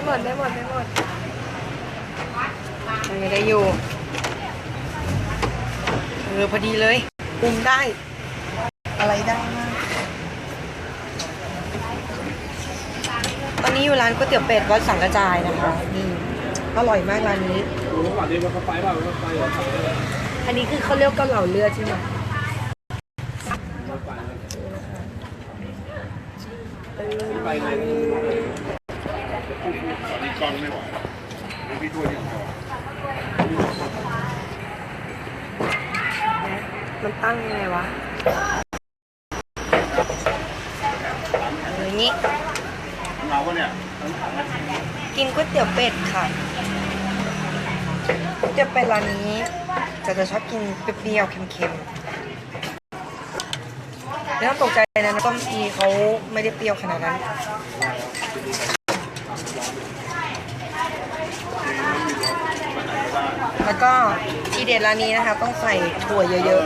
ไม่หมดไม่หมดไม่หมดยังได้อยู่เออพอดีเลยปรุงได้ อะไรได้มากตอนนี้อยู่ร้านก๋วยเตี๋ยวเป็ดวัดสังกระจายนะคะนี่อร่อยมากร้านนี้อันนี้คือเขาเรียกเกาเหลาเลือดใช่ไหมไปเลยนี่ กองไม่ไหวไม่พี่ถ้วยนี่พอมันตั้งยังไงวะอย่างนี้ เราก็เนี่ยกินก๋วยเตี๋ยวเป็ดค่ะก๋วยเตี๋ยวเป็ดร้านนี้จะจะชอบกินเปรี้ยวเค็มๆไม่ต้องตกใจนะน้ำต้มอีเขาไม่ได้เปรี้ยวขนาดนั้น แล้ว ก็ทีเด็ดร้านนี้นะคะ ต้องใส่ถั่วเยอะ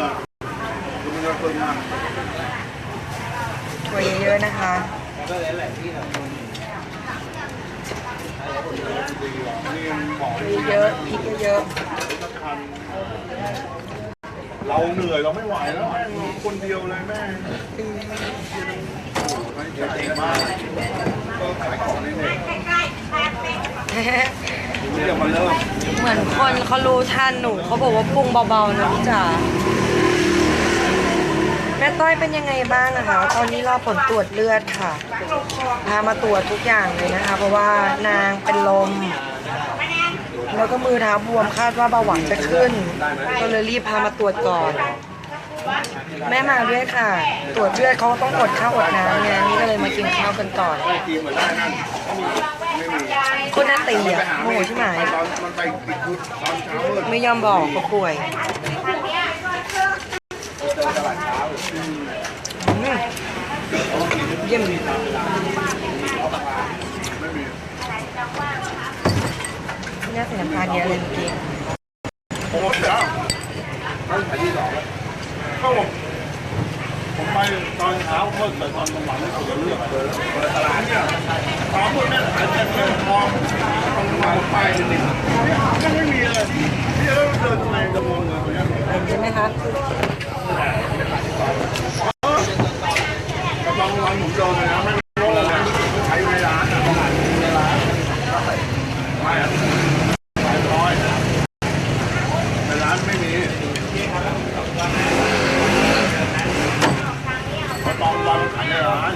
คุณไม่ต้องเพิ่มมากๆถั่วเยอะๆนะคะนี่หมอถั่วเยอะๆพริกเยอะทันเราเหนื่อยเราไม่ไหวแล้วคนเดียวเลยแม่เก่งมากก็ขายของนี่เนี่ยๆ เรียกมาเริ่มเหมือนคนเขารู้ทันหนูเขาบอกว่าปรุงเบาๆนะพี่จ๋าแม่ต้อยเป็นยังไงบ้างนะคะ ตอนนี้รอผลตรวจเลือดค่ะ พามาตรวจทุกอย่างเลยนะคะ เพราะว่านางเป็นลม แล้วก็มือเท้าบวมคาดว่าเบาหวานจะขึ้น ก็เลยรีบพามาตรวจก่อน แม่มาด้วยค่ะ ตรวจเลือดเขาต้องอดข้าวอดน้ำไงนี่ก็เลยมากินข้าวกันก่อน ทีมเหมือนได้นั่นไม่มีคนน่าตีอะโมโหใช่ไหมตอนมันไปปิดชุดตอนเช้ามืดไม่ยอมบอกก็ป่วยเจอตลาดเช้าอืมเยี่ยมไม่มีน่าใส่น้ำตาลเยอะเลยเมื่อกี้ผมหมดแล้วตั้งแต่ที่สองแล้ว ก็ผมผมไปตอนเช้าเพื่อแต่ตอนกลางวันไม่ควรจะเลือกเลยเปิดตลาดเนี่ยตอนมืดนั่นขายแต่เรื่องทองตรงมาป้ายติดๆเนี่ยยังไม่มีเลยที่เราเดินทำไมจะมองเงินเห็นใช่ไหมคะ กำลังวันผมเดินเลยนะไม่รู้เลยใช้เวลาตลาดเวลาไม่อะขายร้อยในร้านไม่มีพอตอนวันขายในร้าน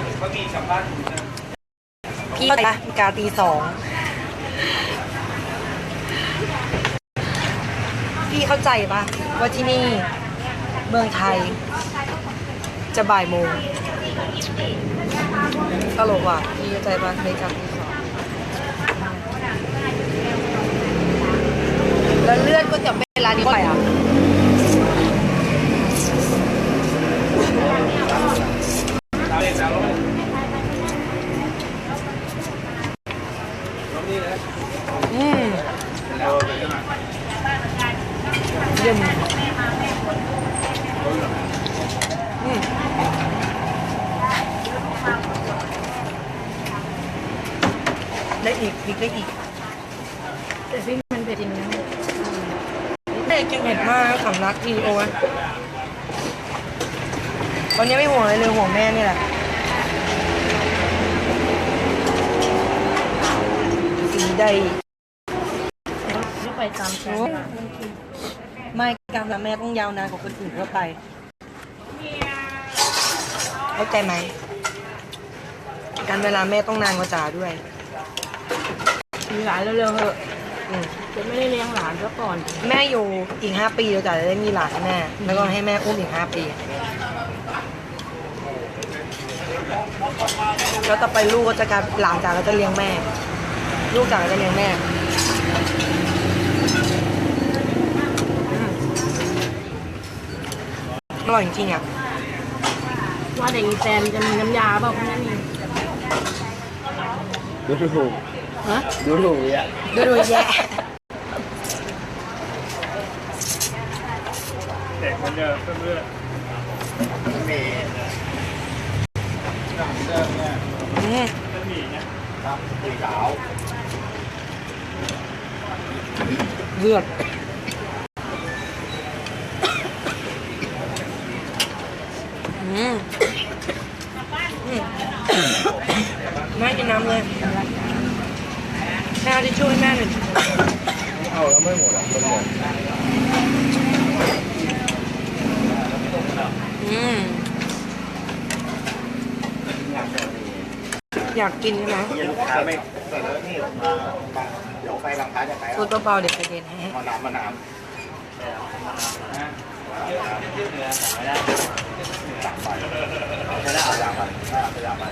พี่ปีสองพี่เข้าใจปะว่าที่นี่เมืองไทย จะบ่ายโมงตลกว่ะพี่เข้าใจปะในกาตีสองแล้วเลื่อดก็จะเป็นร้านนี้ไปอะ อืม เออเป็นยังไง เยี่ยมอืมได้อี กพริกได้อีก แต่พี่มันเผ็ดจริงนะเด็กกินเผ็ดมากสำลักทีโอ้ยตอนนี้ไม่ห่วงอะไรเลยห่วงแม่นี่แหละสีใดไม่ไปตามฉันไม่การทำแม่ต้องยาวนานกว่าคนอื่นทั่วไปเข้าใจไหมการเวลาแม่ต้องนานกว่าจ๋าด้วย มีหลานเร็วๆเถอะอืมจะไม่ได้เลี้ยงหลานซะก่อน แม่อยู่อีกห้าปีแล้วจ๋าจะได้มีหลานให้แม่แล้วก็ให้แม่อุ้มอีกห้าปีแล้วต่อไปลูกก็จะกลายหลานจ๋าก็จะเลี้ยงแม่ ลูกจ๋าก็จะเลี้ยงแม่อืมอร่อยจริงๆอะ ว่าแต่อีแซมจะมีน้ำยาเปล่าเพราะนั่นนี่ดูถูก ฮะดูถูกอะดูดูแย่เด็กมันเยอะเพื่อนมีเดิมเนี่ยอืมๆมีนะครับสีขาวเลือด อืมอืมแม่กินน้ำเลยแม่เอาทิชชู่ให้แม่หน่อย เอาแล้วไม่หมดหรอกมันหมด อืมอยา กกินใช่ไหมลูกค้าไม่แต่แล้วนี่มาเดี๋ยวไปบางค้าจะไปพูดเบาๆเดี๋ยวกระเด็นให้มาน้ำมาน้ำตักไปใช้ได้เอาอย่างไปได้เอาอย่างไป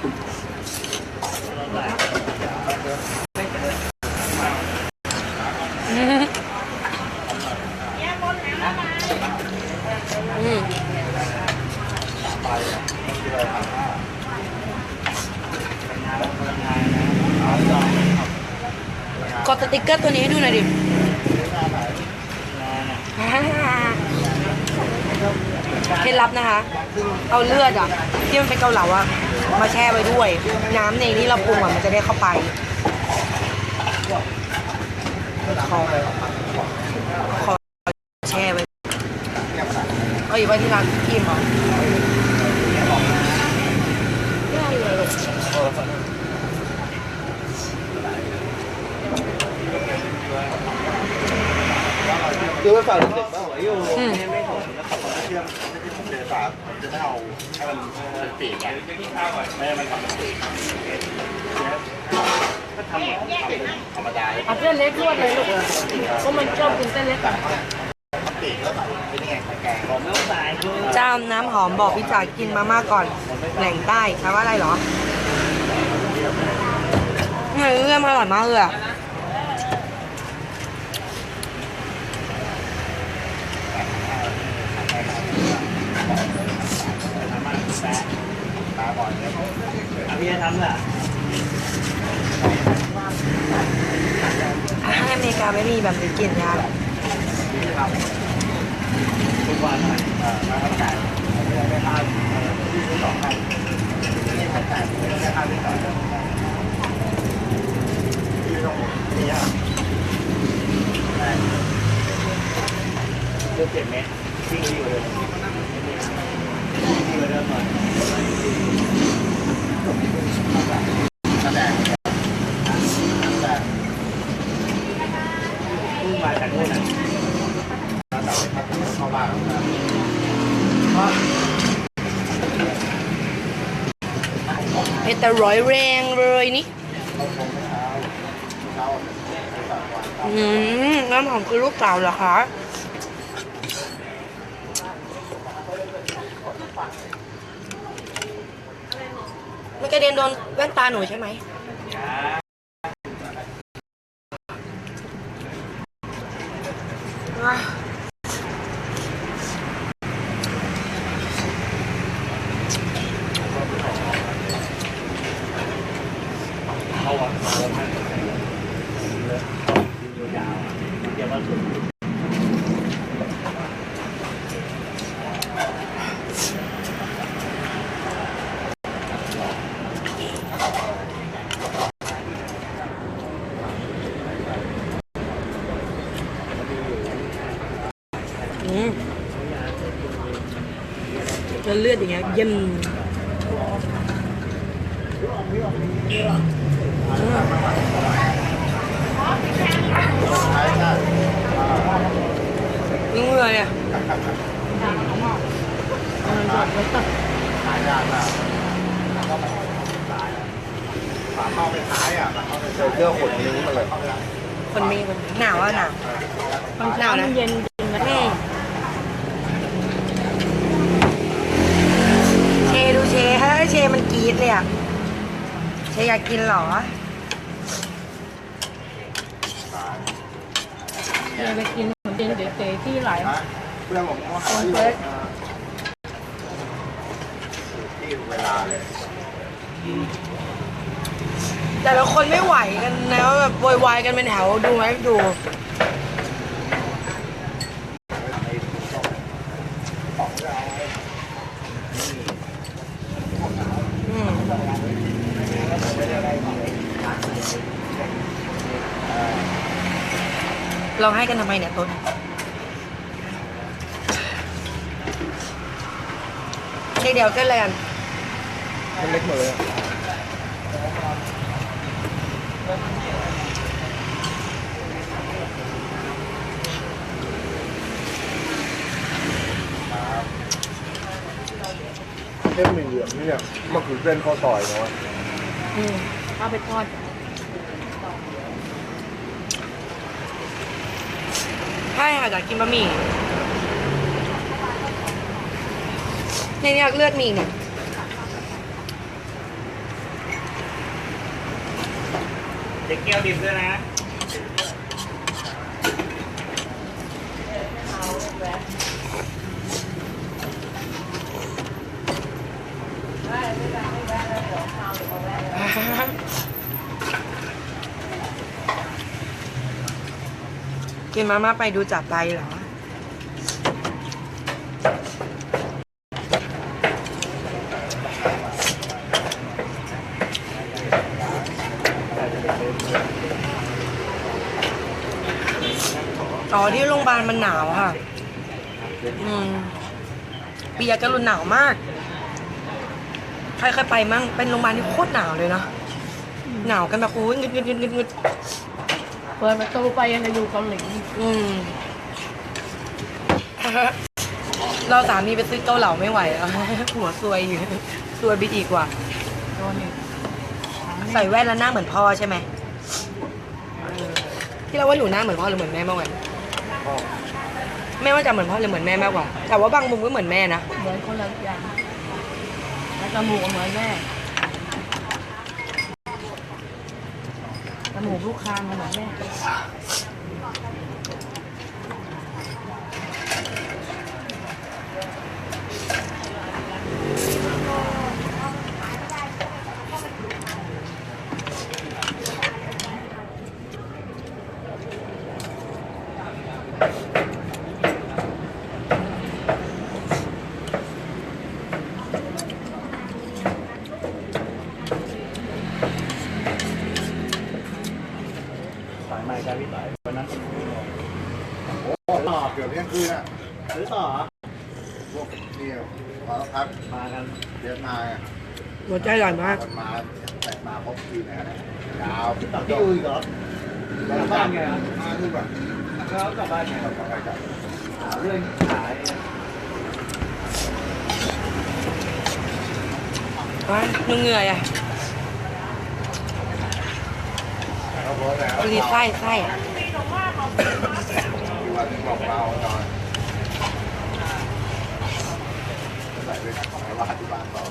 อืมอืมกดสติกเกอร์ตัวนี้ให้ดูหน่อยดิเคล็ดลับนะคะ เอาเลือดอะที่มันเป็นเกาเหลาอะมาแช่ไว้ด้วย น้ำในนี้เราปรุงอะมันจะได้เข้าไปขอขอแช่ไว้เอาอยู่ไว้ที่ร้านอิ่มเหรอได้เลยคือไปฝากเด็กบ้างเหรออยู่ จะไม่เอาให้มันเป็นปีกไงไม่ให้มันทำเป็นปีกก็ทำธรรมดาเอาเส้นเล็กรวดเลยลูกเพราะมันชอบกินเส้นเล็กอะปีกแล้วใส่เป็นยังไงแกงผมไม่ใสเจ้าน้ำหอมบอกพี่จ๋ากินมาม่าก่อนแหล่งใต้แปลว่าอะไรเหรอเฮ้ยเรื่องอร่อยมากเลยอะ ตาบอดเนี่ยพี่จะทำเหรออาหารอเมริกาไม่มีแบบนี้กินยากทุกวันอ่ามาทำจ่ไม่ได้ไม่พลาดที่สองให้นี่ทำจ่ายไม่ได้พลาดที่สองที่ตรงนี้อะเลือกเจ็ดเมตรวิ่งดีกว่าเดิม เข้าบ้านเผ็ดแต่ร้อยแรงเลยนี่ อืมน้ำหอมคือลูกสาวเหรอคะ ไม่กระเด็นโดนแว่นตาหนูใช่ไหม อะ เข้าวัดมาแล้วท่านยาวเดี๋ยวมาถึง อืม แล้วเลือดอย่างเงี้ยเยี่ยมยิ่งเลยอะหายากนะฝาเข้าไปท้ายอะเจอเรื่องขนนิ้วมาเลยคนมีคนหนาวอะหนาวบางเช้ามันเย็นจริงนะ อืม เชดูเชเฮ้ยเชมันกรี๊ดเลยอะเชอยากกินเหรอเดี๋ยวไปกินขนมเย็นเก๋ๆที่ไหลเพื่อนผมก็หาอยู่ที่เวลาเลย แต่ละคนไม่ไหวกันนะแบบโวยวายกันเป็นแถวดูไหมดู เราให้กันทำไมเนี่ยต้นเด็กเดียวเส้นอะไรกันมันเล็กหมดเลยอะเส้นหมี่เหลืองเนี่ยมันคือเส้นข้าวซอยเนาะอืมเอาไปทอด ใช่ค่ะอยากกินบะหมี่ในนี้เลือดมีเนี่ยเด็กเกี๊ยวดิบด้วยนะ กินมาม่าไปดูจับไปเหรอ อ๋อที่โรงพยาบาลมันหนาวค่ะ อืมปียากรุณหนาวมาก ใครเคยไปมั่งเป็นโรงพยาบาลที่โคตรหนาวเลยนะ หนาวกันแบบโอ้ยงึดงึดงึดงึดงึด เปิดประตูไปยังจะอยู่เกาหลีอืม เราสามีไปซื้อเกาเหลาไม่ไหวแล้วหัวซวยอยู่ซวยไปอีกว่าโดนอีกใส่แว่นแล้วหน้าเหมือนพ่อใช่ไหมเออที่เราว่าหนูหน้าเหมือนพ่อหรือเหมือนแม่มากกว่าแม่ว่าจะเหมือนพ่อหรือเหมือนแม่มากกว่าแต่ว่าบางมุมก็เหมือนแม่นะเหมือนคนละอย่างแล้วจมูกก็เหมือนแม่ จมูกลูกคางก็เหมือนแม่ สายใหม่การวิสัยวันนั้นเป็นผู้บอก โอ้ต่อ เกือบเที่ยงคืนอะซื้อต่อเหรอพวกนี่มาแล้วพักมากันเดือนมาไงหัวใจอร่อยมากมันมาแต่มาครบคืนนะยาวต่อที่อื่นเหรอกลับบ้านไงอะมาคือแบบแล้วกลับบ้านไงกลับไปกลับหาเรื่องขายไปนึงเหนื่อยอะเขาบอกแล้วดูดิไส้ไส้อะ อีกวันหนึงบอกเราหน่อยใส่ไปขายว่าที่บ้านต่อ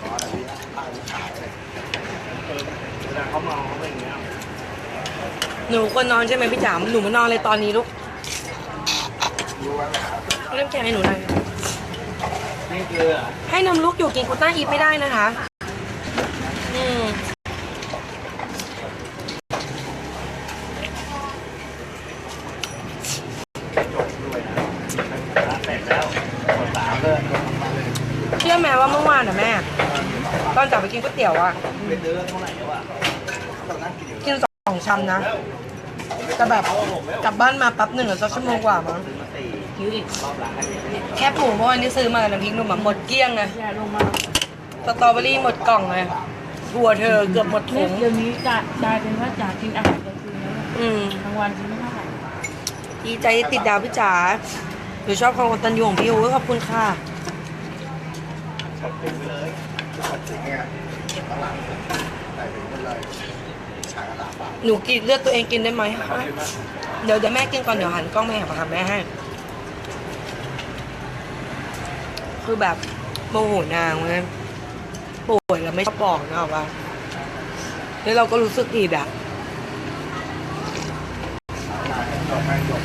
ขออะไรพี่ข้าวขายเลยเวลาเขาเมาเขาเป็นอย่างเงี้ยหนูควรนอนใช่ไหมพี่จ๋ามหนูมานอนเลยตอนนี้ลูกรู้ว่าเริ่มแกงให้หนูหน่อยนี่คือเหรอให้นมลูกอยู่กินกูต้าอีฟไม่ได้นะคะ อืม จบด้วยนะร้านเสร็จแล้วหมดสามเลย เชื่อไหมว่าเมื่อวานอะแม่ ตอนจับไปกินก๋ว ยเตี๋ยวอะเป็นเดือนเท่าไหร่แล้วอะกินสองชามนะ แต่แบบกลับบ้านมาแป๊บหนึ่งอะสักชั่วโมงกว่ามั้งซื้อมาสี่คิวอีกรอบหลังให้เด็กนี่แค่ผูเมื่อวานนี้ซื้อมาน้ำพริกหนุ่มอะหมดเกลี้ยงเลยแย่ลงมาสตรอเบอรี่หมดกล่องเลยถั่วเธอเกือบหมดถุเนี่ยงเดี๋ยวนี้จะกลายเป็นว่าจากกินอาหารกลางคืนแล้วอะอืมกลางวันกินไม่เท่าไหร่ดีใจที่ติดดาวพี่จ๋าหนูชอบความกตัญญูของพี่อู๋ขอบคุณค่ะชอบติดไปเลยชอบติดเนี่ยข้าง หลังใส่ถึงมันเลยขายกระดาษบาทหนูกินเลือดตัวเองกินได้ไหมเดี๋ยวเดี๋ยวแม่กินก่อนเดี๋ยวหันกล้องแม่หาแม่ให้ คือแบบโมโหนางเว้ยป่วยแล้วไม่ชอบบอกนะหรอกว่าแล้วเราก็รู้สึกผิดอะขายจบให้จบ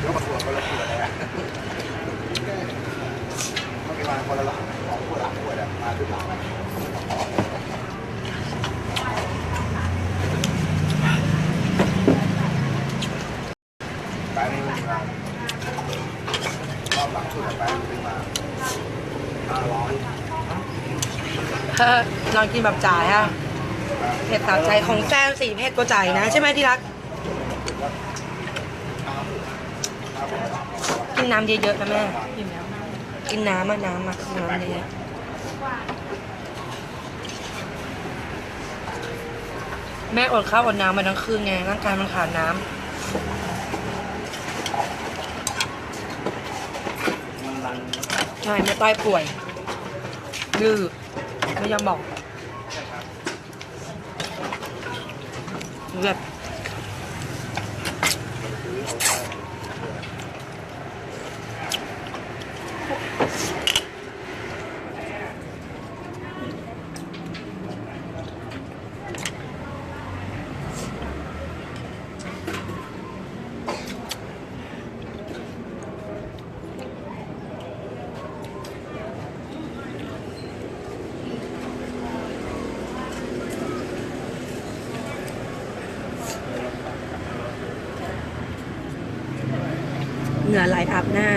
เดี๋ยวมาตรวจคนละขวดนะเมื่อกี้มาคนละหลังสองขวดหลังขวดอะมาทุกหลังไปนี่มันมารอบหลังสุดอะไปนี่มา ห้าร้อยนอนกินแบบจ่ายอะเผ็ดสะใจของแจ้งสี่เผ็ดกว่าใจนะ ใช่ไหมที่รัก กินน้ำเยอะๆนะแม่ กินน้ำอะน้ำอะน้ำเยอะแม่อดข้าวอดน้ำมาทั้งคืนไงร่างกายมันขาดน้ำใช่แม่ต้อยป่วยดื้อไม่ยอมบอก งื่อไหลอาบหน้า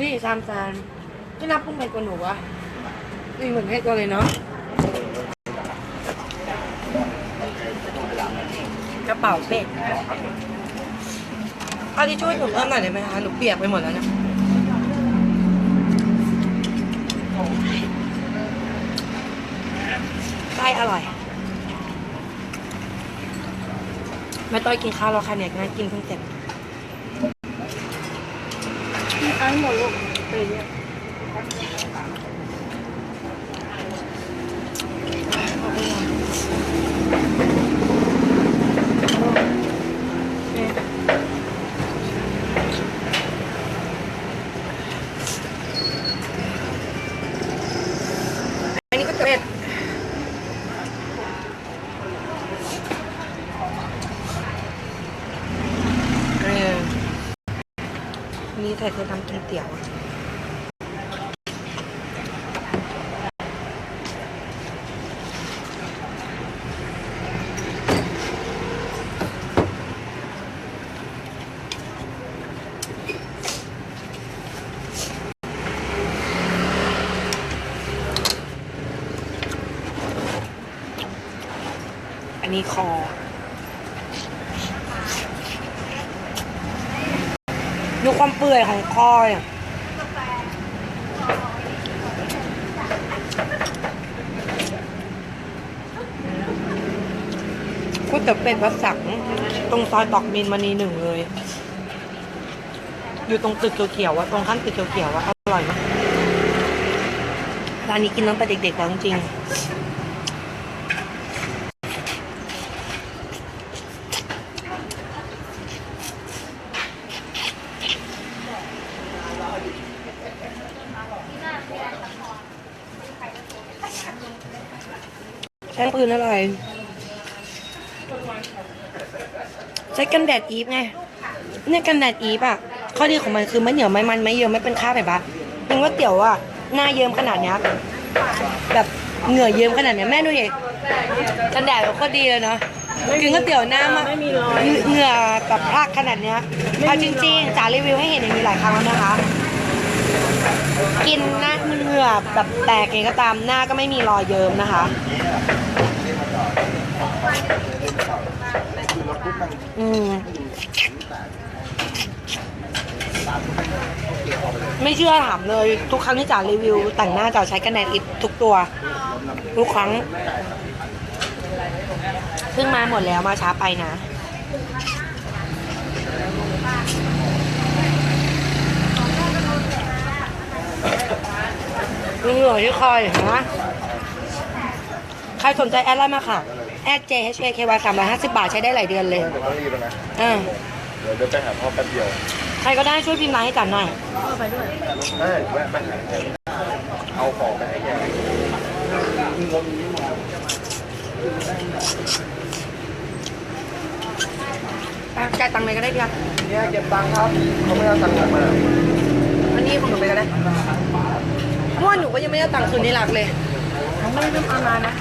นี่ซามซานไม่นับพุ่งไปกว่าหนูวะนี่เหมือนให้ตัวเลยเนาะ กระเป๋าเป็ดเอาที่ช่วยหนูเพิ่มหน่อยได้ไหมคะหนูเปียกไปหมดแล้วเนี่ยไส้อร่อย ไม่ต้อยกินข้าวแล้วค่ะเนี่ยงั้นกินเพิ่งเสร็จอันหมดลูกไปเนี่ย อันนี้ก็เป็ดเออนี่ใส่เคยทำกิน เตี๋ยว อันนี้คอ ดูความเปื่อยของคอเนี่ยก๋วยเตี๋ยวเป็ดวัดสังตรงซอยตอกมินมณีหนึ่งเลย อยู่ตรงตึกเขียวๆอะตรงข้ามตึกเขียวๆอะอร่อยมากร้านนี้กินตั้งแต่เด็กๆแล้วจริงๆ แช่งปืนอะไรใช้กันแดดอีฟไงเนี่ยกันแดดอีฟอะ ข้อดีของมันคือไม่เหนียวไม่มันไม่เยิ้มไม่เป็นคราบแบบปะยิงว่าเตี๋ยวอะหน้าเยิ้มขนาดเนี้ยแบบเหงื่อเยิ้มขนาดเนี้ยแม่ดูดิกันแดดก็ดีเลยเนาะกินก๋วยเตี๋ยวหน้ามาเหงื่อแบบพรากขนาดเนี้ยเอาจริงๆจ๋ารีวิวให้เห็นอย่างนี้หลายครั้งแล้วนะคะ กินหน้าเหงื่อแบบแตกเองก็ตามหน้าก็ไม่มีรอยเยิ้มนะคะ อืมไม่เชื่อถามเลย ทุกครั้งที่จ๋ารีวิว แต่งหน้าจ๋าใช้กันแดดอิฟทุกตัว ทุกครั้งเพิ่งมาหมดแล้วมาช้าไปนะเหงื่อที่คอยเห็นไหมใครสนใจแอดไลน์มาค่ะ แอด J H A K Y สามร้อยห้าสิบบาทใช้ได้หลายเดือนเลย เดี๋ยวต้องรีบแล้วนะอ่าเดี๋ยวเดินไปหาพ่อแป๊บเดียวใครก็ได้ช่วยพิมพ์ไลน์ให้จ๋าหน่อยก็ไปด้วยได้แวะไปหาแกเอาของไปให้แกอะจ่ายตังค์เลยก็ได้พี่ครับเนี่ยเก็บตังค์ครับเขาไม่เอาตังค์มาอันนี้นี่ของหนูไปก็ได้เพราะว่าหนูก็ยังไม่ได้เอาตังค์คืนที่รักเลย ไม่ได้เอามานะ